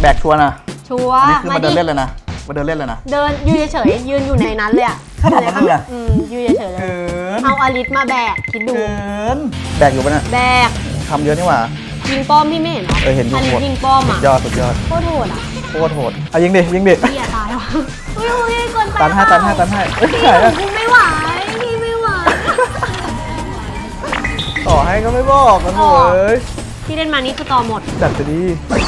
แบกชัวร์นะชัวอันร์นี้คือมามาเดิดินเล่นเลยนะมาเดินเล่นเลยนะ เดินยืนเฉยๆยืนอยู่ในนั้นเลยอะขนาดนั้นเลยเหรอ อืมยืนเฉยๆเลย เกินเอาอลิสมาแบกคิดดู เกินแบกอยู่ปะเนี่ยแบกทำเยอะนี่หว่า ยิงป้อมพี่ไม่เห็นเหรอเออเห็นอยู่อลิหมสดยิงป้อมสุอะดยอดสุดยอดโคตรโหดอะโคตรโหดเอายิงดิยิงดิพี่อย่าตายวะอุ้ยอุ้ยเกินไปตันให้ตันให้ตันให้เอ้ยพี่ไหนอะพี่ไม่ไหวพี่ไม่ไหว ต่อให้ก็ไม่บอกกันอ๋อเว้ยที่เล่นมานี่คือต่อหมดจัดจะดีส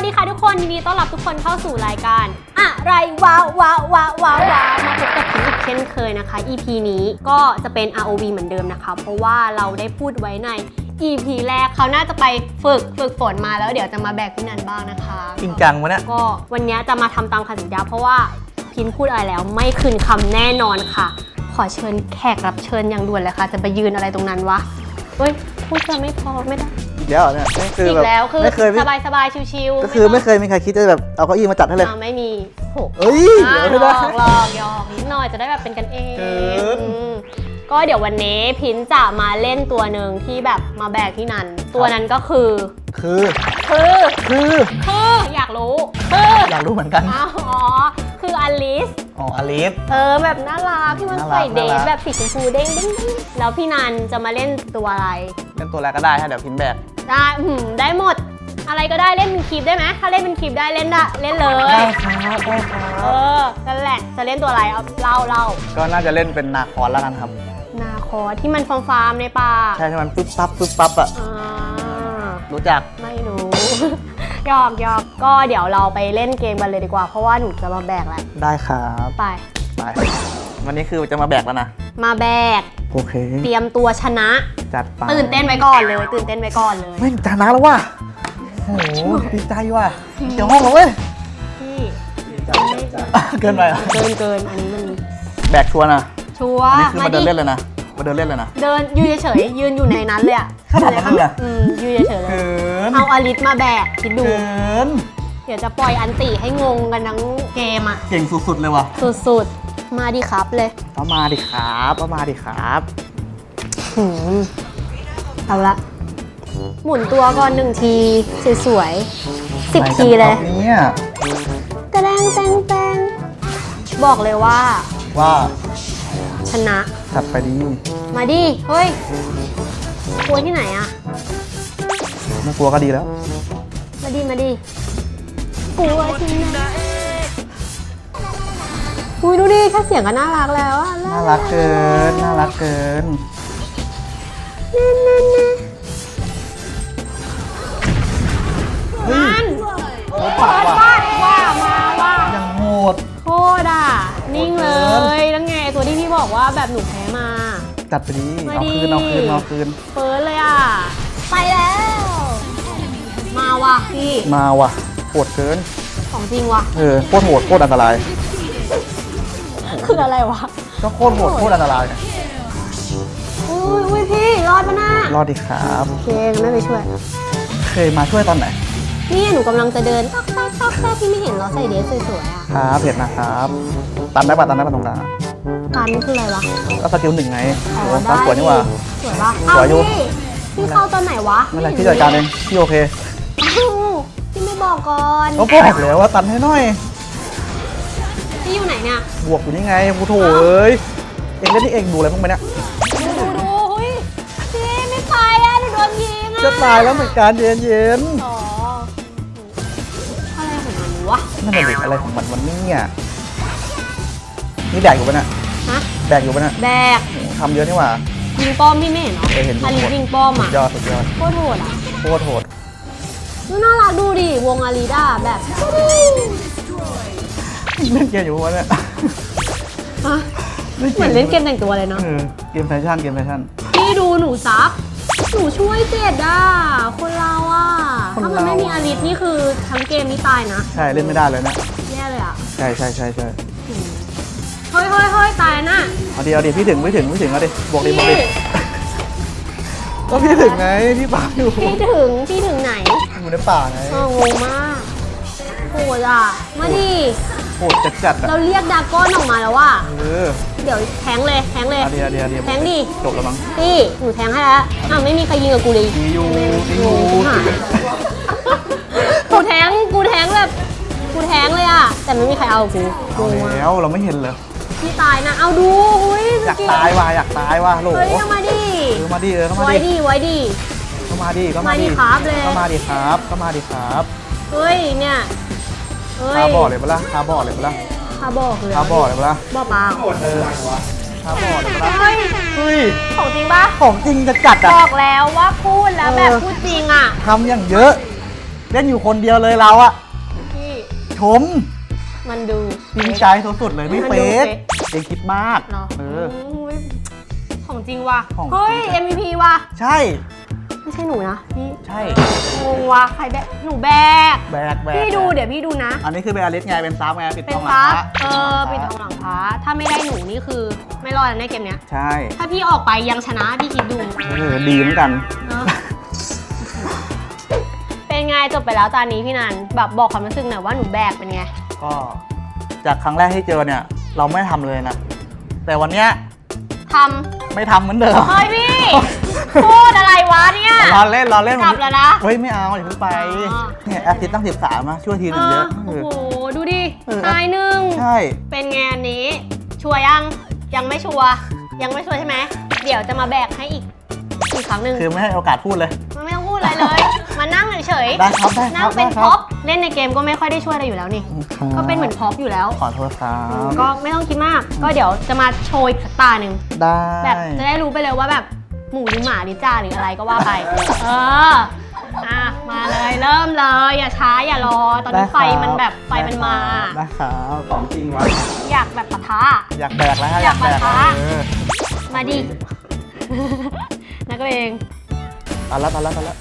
วัสดีค่ะทุกคนยินดีต้อนรับทุกคนเข้าสู่รายการ อะไรว้าวว้าวว้าวว้าวว้าวมาพบกับพิงอีกเช่นเคยนะคะ EP นี้ก็จะเป็น ROV เหมือนเดิมนะคะ เพราะว่าเราได้พูดไว้ใน EP แรกเขาน่าจะไปฝึกฝึกฝนมาแล้วเดี๋ยวจะมาแบกพี่นันบ้างนะคะจริงจังวะเนี่ยก็วันนี้จะมาทำตามคำสัญญาเพราะว่าพินพูดอะไรแล้วไม่คืนคำแน่นอนค่ะ ขอเชิญแขกรับเชิญอย่างด่วนเลยค่ะ จะไปยืนอะไรตรงนั้นวะเฮ้ยพูดจะไม่พอไม่ได้ เดี๋ยวเนี่ยนี่คืออีแบบกแล้วคือไม่เคยไม่สบายสบายๆชิวๆก็คือไม่ต้งเคยมีใครคิดจะแบบเอาเก้าอี้มาจัดให้เลยอ่าไม่มีโห เอ้ยอ่าเดี๋ยวหลไม่ได้อกหลอกหยอกนิดหน่อยจะได้แบบเป็นกันเองเกิน อืมก็เดี๋ยววันนี้พินจะมาเล่นตัวหนึ่งที่แบบมาแบกที่นันตัวนั้นก็คือคือคือคือคืออยากรู้คืออยากรู้เหมือนกัน อ้าวอ๋อคืออลิสอ๋ออลิฟ เออแบบน่ารักที่มันน่ารักใส่เดน่ารัทกแบบสีชมพูเด้งเด้งเด้งแล้วพี่นันจะมาเล่นตัวอะไรเล่นตัวแรกก็ได้ฮะเดี๋ยวพิมพ์แบก ได้หืมได้หมด อะไรก็ได้เล่นเป็นคลิปได้ไหมถ้าเล่นเป็นคลิปได้เล่นได้เล่นเลยได้ครับได้ครัเอบ อนั่นแหละจะเล่นตัวอะไรเอาเล่าเล่าก็น่าจะเล่นเป็นนาคอนแล้วกันครับ นาคอที่มันฟาร์มฟาร์มในป่าใช่ที่มันปึ๊บปั๊บปึ๊บปั๊บอะอ่ารู้จัก ไม่รู้ หยอกหยอกก็เดี๋ยวเราไปเล่นเกมกันเลยดีกว่า เพราะว่าหนูจะมาแบกแล้วได้ครับ ไป ไป วันนี้คือจะมาแบกแล้วนะ มาแบก โอเค เตรียมตัวชนะ จัดไปตื่นเต้นไว้ก่อนเลย ตื่นเต้นไว้ก่อนเลยไม่จานะแล้วว่ะโอ้โหดีใจว่ะเดี๋ยวห้องแล้วเว้ยพี่เกินไปเหรอเกินเกินอันนี้มันแบกชัวร์นะชัวอันร์นี้คือมาเดินดิเล่นเลยนะมาเดินเล่นเลยนะ เดินยืนเฉยๆยืนอยู่ในนั้นเลยอะขนาดนั้นเลยเหรออืมยืนเฉยๆเลย เกินเอาอลิสมาแบกคิดดู เกินเดี๋ยวจะปล่อยอันติให้งงกันทั้งเกมอะเก่งสุดๆเลยว่ะ สุดๆ มาดิครับเลยเอามาดิครับเอามาดิครับหืมเอาละ หมุนตัวก่อนหนึ่งที สวยๆสิบทีเลยอะไรกันครับเนี่ยกระแดงแตงแตงบอกเลยว่า ว่าชนะ จัดไปดีมาดิ เฮ้ยกลัวที่ไหนอะไม่กลัวก็ดีแล้ว มาดิ มาดิกลัวที่ไหน อุ้ยดูดิแค่เสียงก็น่ารักแล้วอะน่ารักเกิน น่ารักเกิน นั่นโอ้เปิปากดว่ะบ้านว่ามาว่ายังโหด โคตรอะ นิ่งเลยแล้วไงตัวที่พี่บอกว่าแบบหนูแพ้มา จัดไปดีมาเอาดีคืนเอาคืนเอาคืน เปิดเลยอะ ไปแล้ว มาว่ะพี่ มาว่ะโหดเกิน ของจริงว่ะ เออโคตรโหดโคตรอันตราย คืออะไรวะก็โคตรโหดโคตรอันตรายไงอุ้ยอุ้ยพี่รอดปะน่ารอดดิครับ โอเคงั้นไม่ไปช่วย เคยมาช่วยตอนไหน นี่หนูกำลังจะเดินต๊อกแต๊กต๊อกแต๊กพี่ไม่เห็นเหรอใส่เดรสสวยๆอะครับเห็นนะครับ ตันได้ปะตันได้ปะตรงกลางอะการนี่คืออะไรวะก็สกิลหนึ่งไงอ๋อโอ้ได้ตันสวยนี่หว่า สวยปะสวยอยู่เอ้าพี่พี่เข้าตอนไหนวะไม่เป็นไรพี่จัดการเองพี่โอเคเอ้าพี่ไม่บอกก่อน ก็บอกแล้วว่าตันให้หน่อย พี่อยู่ไหนเนี่ย บวกอยู่นี่ไงกูโถเอ้ยเองเล่นที่เองดูอะไรบ้างไหมเนี่ยดูดูดูเฮ้ยพี่ไม่ไปอะหนูโดนยิงอะจะตายแล้วเหมือนกันเย็นเย็นอ๋ออะไรของมันวะๆนั่นเป็นเด็กอะไรของมันวันนี้อะนี่แดกอยู่ปะเนี่ยฮะแดกอยู่ปะเนี่ยแบกโอ้โหทำเยอะนี่หว่ายิงป้อมพี่ไม่เห็นเหรอเออเห็นอยู่อาลียิงป้อมสุอะดยอดสุดยอดโคตรโหดอะโคตรโหดน่ารักดูดิวงอาลีด้าแบบ เล่นเกมอยู่ปะเนี่ยฮะเหมือนเล่นเกมแต่งตัวเลยเนาะเออเกมแฟชั่นเกมแฟชั่น พี่ดูหนูซับหนูช่วยเจ็ดอะ คนเราอะ คนเรา ถ้ามันไม่มีอาลีนี่คือทั้งเกมนี้ตายนะใช่เล่นไม่ได้เลยนะ แย่เลยอะใช่ใช่ใช่ใช่เฮ้ยเฮ้ยเฮ้ยตายน่ะเอาดีเอาดีพี่ถึงไม่ถึงไม่ถึงเอาดิบวกดิบวกดิก็พี่ถึงไงพี่ป่าอยู่พี่ถึง พี่ถึงไหนอยู่ในป่าไงอ๋องงมากโหดอะ มาดิ โหดจัดจัดๆอะเราเรียกดราก้อนออกมาแล้วว่า เออเดี๋ยวแทงเลยแทงเลยเอาดีเอาดีเอาดีแทงดิ จบแล้วมั้งพี่หนูแทงให้แล้วอ้าวไม่มีใครยิงกับกูเลยดีอยู่ดีอโง่ยู่หายกูแทงกูแทงแบบแต่ไม่มีใครเอากูงเอางมากแล้วเราไม่เห็นเลยพี่ตายนะ เอาดูอุ้ยอยากตายว่ะอยากตายว่ะโหลเฮ้ยเอามาดิเออมาดิเออเข้ามาไว้ดิดิไว้ดิ เข้ามาดิเข้ามามาดิดิครับเลย เข้ามาดิครับเข้ามาดิครับ เฮ้ยเนี่ย เฮ้ยคาบอดเลยปะล่ะคาบอดเลยปะล่ะคาบอกเลยคาบอดเลยปะล่ะบ่เปล่าเออคาบอดเลยปะล่ะเฮ้ยเฮ้ยของจริงปะของจริงจะจัดบอะ อกแล้วว่าพูดแล้วแบบเออ พูดจริงอะทำอย่างเยอะ เล่นอยู่คนเดียวเลยเราอะพี่ชมมันดู จริงใจสุดๆเลยไม่เฟกเองคิดมาก เนาะเออยของจริงว่ะ ของจริง เฮ้ย MVP ว่ะ ใช่ ไม่ใช่หนูนะพี่ใช่ งงว่ะใครแบกหนูแบกแบกแบกพี่ดูเดี๋ยวพี่ดูนะ อันนี้คือเป็นอลิสไงเป็นซับไงปิดเป็ทนองหลังซับพระเออปิดทองหลังพระถ้าไม่ได้หนูนี่คือไม่รอดแล้วในเกมเนี้ย ใช่ถ้าพี่ออกไปยังชนะพี่คิดดู เออดีเหมือนกัน เนอะเป็นไงจบไปแล้วตอนนี้พี่นันแบบบอกความรู้สึกหน่อยว่าหนูแบกเป็นไง ก็จากครั้งแรกที่เจอเนี่ยเราไม่ทำเลยนะ แต่วันเนี้ยทไม่ทำเหมือนเดิมำเฮ้ยพี่ พูดอะไรวะเนี่ย รอเล่นรอเล่นกลับแล้วนะเฮ้ยไม่เอาอย่าเพิ่งไป อ๋อ เนี่ยแอสซิสตั้งสิบสามมาช่วยทีหนึ่งเยอะโอ้เออโห ดูดิ เออ ตายหนึ่ง ใช่ เป็นไงอันนี้ ชัวร์ยัง ยังไม่ชัวร์ยังไม่ชัวร์ใช่ไหม เดี๋ยวจะมาแบกให้อีก อีกครั้งหนึ่งคือไม่ให้โอกาสพูดเลย มันไม่ต้องพูดอะไรเลย มานั่งเฉยได้ครับได้ๆคนั่รังบเป็นได้คพ็รัอบปเล่นในเกมก็ไม่ค่อยได้ช่วยอะไรอยู่แล้วนี่ ครับก็เป็นเหมือนพ็อปอยู่แล้ว ขอโทษครับก็ไม่ต้องคิดมาก ก็เดี๋ยวจะมาโชว์อีกสักตาหนึ่งได้แบบจะได้รู้ไปเลยว่าแบบ หมูหรือหมาหรือจ่าหรืออะไรก็ว่าไป เอออะมาเลยเริ่มเลย อย่าช้าอย่ารอ ตอนนี้ไฟมันแบบไฟมันมาได้ครับของจริงวะอยากแบบปะทะ อยากแบกแล้วฮะอยากแบกปะแล้วทะ เออมาดิ นักเลงตอนแล้วตอนแล้วตอนแล้ว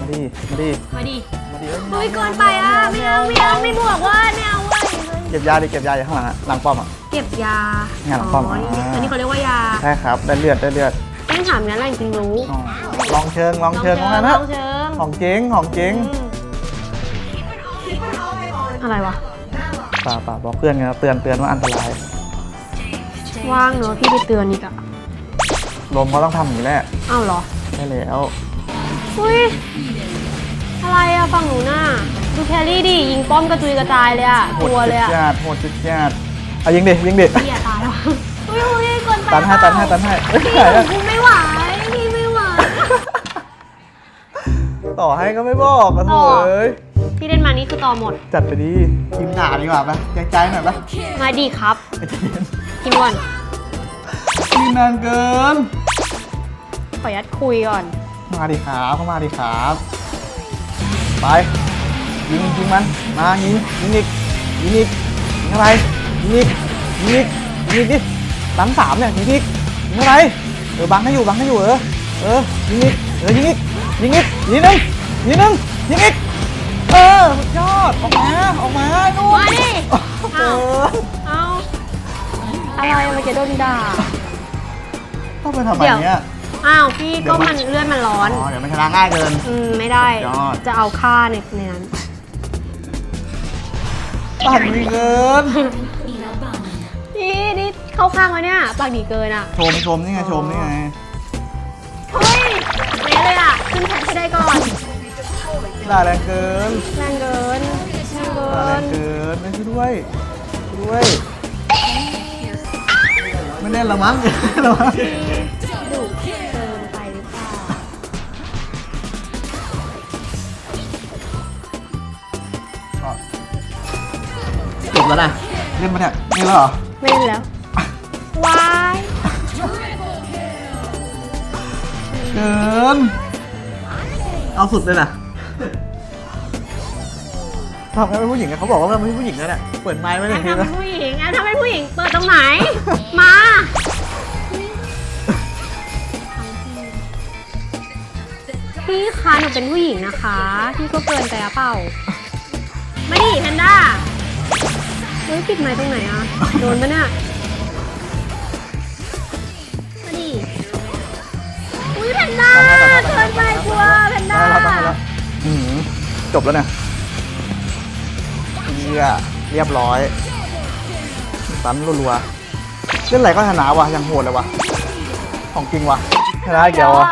มาดิมาดิมาดิมาดิเฮ้ยเกินไปอะไม่เอาไม่เอาไม่บวกเว่าไม่เอาเว้ยเก็บยาดิเก็บยาอยู่ข้างหลังอะหลังป้อมอะเก็บยาเนี่ยหลังป้อมอ๋อนี่อ่า อันนี้เขาเรียกว่ายา ใช่ครับได้เลือดได้เลือด แป้งถามงั้นอะไรจริงๆรู้อ๋อลองเชิงลองเชิงลว่างั้นลนะองเชิงของเจ๊งของเจ๊งอืมอะไรวะ ป่าป่าบอกเพื่อนไงเตือนเตือนว่าอันตราย ว่างเนอะพี่ไปเตือนอีกอะลมเขาต้องทำอย่างนี้แหละอ้าวเหรอ ใช่แล้วอุ้ย อะไรอะฝั่งหนูน่ะดูแครี่ดิยิงป้อมกระจุยกระจายเลยอะโหกดลัวเลยจุอะดญาติโหดจุดญาติเอายิงดิยิงดิพี่อย่าตายวะ อุ้ยอุ้ยเกินไปตันให้ตันให้ตันให้เอ้ยพี่ไหนอะพี่ไม่ไหวพี่ไม่ไหว ต่อให้ก็ไม่บอกกันโถต่อ เอ้ยพี่เล่นมานี่คือต่อหมด จัดไปดีทีมด่าดีกว่าปะใจใจหน่อยปะมาดีครับไอ้เทียนกินก่อน ทีมนานเกิน ขอยัดคุยก่อน มาดิครับเข้ามาดิครับไปยิงยิงมันมายิงยิงอีกยิงอีกยิงอะไรยิงอีกยิงอีกยิงอีกดิ ตั้งสามเนี่ยยิงอีกยิงอะไรเออบังให้อยู่บังให้อยู่เออเออยิงอีกเออยิงอีกยิงอีกยิงหนึ่งยิงหนึ่งยิงอีกเออสุดยอดออกมาออกมานู่นมาดิเอเอาอเอาอะไรอะไรจะโดนด่าต้องไปทำไมเดี๋ยวเนี่ยอ้าวพี่เดี๋ยก็วมัมันนเลือดมันร้อนอ๋อเดี๋ยวมันชนะง่ายเกินอืมไม่ได้ยอดจะเอาค่าในในนั้นปั่นเกินนี่นี่ เข้าข้างไว้เนี่ย ปากดีเกินอะ ชมชมนี่ไงชมนี่ไงเฮ้ยเละเลยอะ ขึ้นแพทให้ได้ก่อน ด่าแรงเกินแรงเกินแรงเกิด่าแรนงเกินไม่ช่วยด้วยช่วยด้วย ไม่เล่นละมั้งละมั้งดุเกินไปหรือเปล่า จบแล้วนะเล่นมาเนี่ยนี่แล้วเหรอ ไม่เล่นแล้ว วายเกินเอาสุดเลยนะทำให้เป็นผู้หญิงอะเขาบอกว่ามันไม่ใช่ผู้หญิงแล้วแหละเปิดไม้ไว้หแอนึ่นงทีทำเป็นะนผู้หญิงแอนทำเป็นผู้หญิง เปิดตรงไหน มาพี่คะหนูเป็นผู้หญิงนะคะ พี่ก็เกินไปหรือเปล่า ไม่ดิแพนด้าเฮ้ยปิดไม้ตรงไหนอะโดนปะเนี่ย อุ้ยแพนด้าเกินไปกลัวแพนด้าได้แล้วได้แล้วอืมจบแล้วเนี่ยเยี่ยเรียบร้อยตันรัวๆเล่นอะไรก็ชนะว่ะยังโหดเลยวะของจริงว่ะชนะอีกแล้ววะ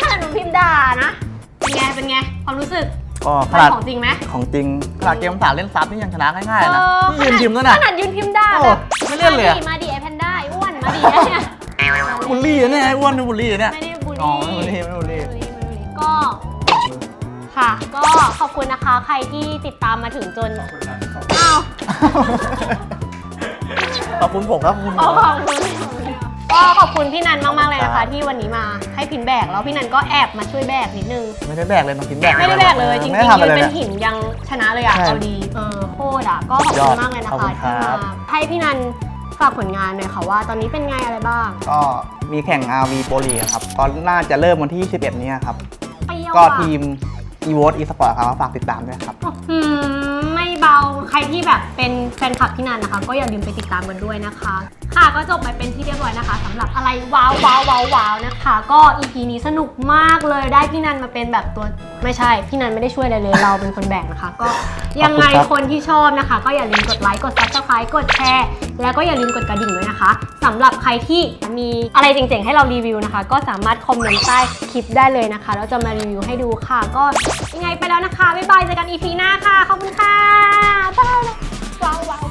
ขนาดหนูพิมพ์ด่านะ เป็นไง เป็นไง ความรู้สึกก็ขมันนาดของจริงไหม ของจริงขนาดเกมสามเล่นซับนี่ยังชนะง่ายๆนะเออ นี่ยืนพิมพ์ด้วยนะ ขนาดยืนพิมพ์ได้โอ้แบบไม่เล่นเลยอะ มาดิมาดิไอแพนด้าไออ้วนมาดิเนี่ย บูลลี่นะเนี่ยไอ้อ้วนเป็นบูลลี่นะเนี่ย ไม่ได้บูลอ๋อลี่ไม่บูลลี่ไม่บูลลี่ ไม่ได้บูลลี่ก็ ค่ะ ก็ขอบคุณนะคะ ใครที่ติดตามมาถึงจนอ้าว ขอบคุณผมครับขอบคุณผอ๋อมขอบคุณก็ขอบคุณพี่นันมาก ๆ เลยนะครัคะ บ ที่วันนี้มาให้พินแบกแล้วพี่นันก็แอบมาช่วยแบกนิดนึง ไม่ได้แบกเลยน้องพิมพ์แบกไม่ได้แบกเลย จริงไม่ได้ๆทำยือะไรนเป็นเลยหินยังชนะเลยอะใช่เอาดี เออโคตรอะก็ขอบคุณมากเลยนะขอบคุคะณคที่รับมาให้พี่นัน ฝากผลงานหน่อยค่ะว่า ตอนนี้เป็นไงอะไรบ้างก็มีแข่ง RV โปรลีกครับก็น่าจะเริ่มวันที่11นี้ครับ เปรี้ยวก็อะทีม e v o t eSport ครับฝากติดตามด้วยครับ อืมไม่เบา ใครที่แบบเป็นแฟนคลับพี่นันนะคะ ก็อย่าลืมไปติดตามกันด้วยนะคะ ค่ะก็จบไปเป็นที่เรียบร้อยนะคะสำหรับอะไรว้าวว้าวว้าวว้าวนะคะ ก็ EP นี้สนุกมากเลยได้พี่นันมาเป็นแบบตัวไม่ใช่ พี่นันไม่ได้ช่วยอะไรเลย เราเป็นคนแบ่งนะคะ ก็ยังไงขอบคุณครับคนที่ชอบนะคะ ก็อย่าลืมกดไลค์กด subscribe กดแชร์แล้วก็อย่าลืมกดกระดิ่งด้วยนะคะสำหรับใครที่มีอะไรเจ๋งๆให้เรารีวิวนะคะ ก็สามารถคอมเมนต์ใต้คลิปได้เลยนะคะแล้วจะมารีวิวให้ดูค่ะ ก็ยังไงไปแล้วนะคะบ๊ายบายเจอกัน EP หน้าค่ะขอบคุณค่ะ ได้นะวางวาว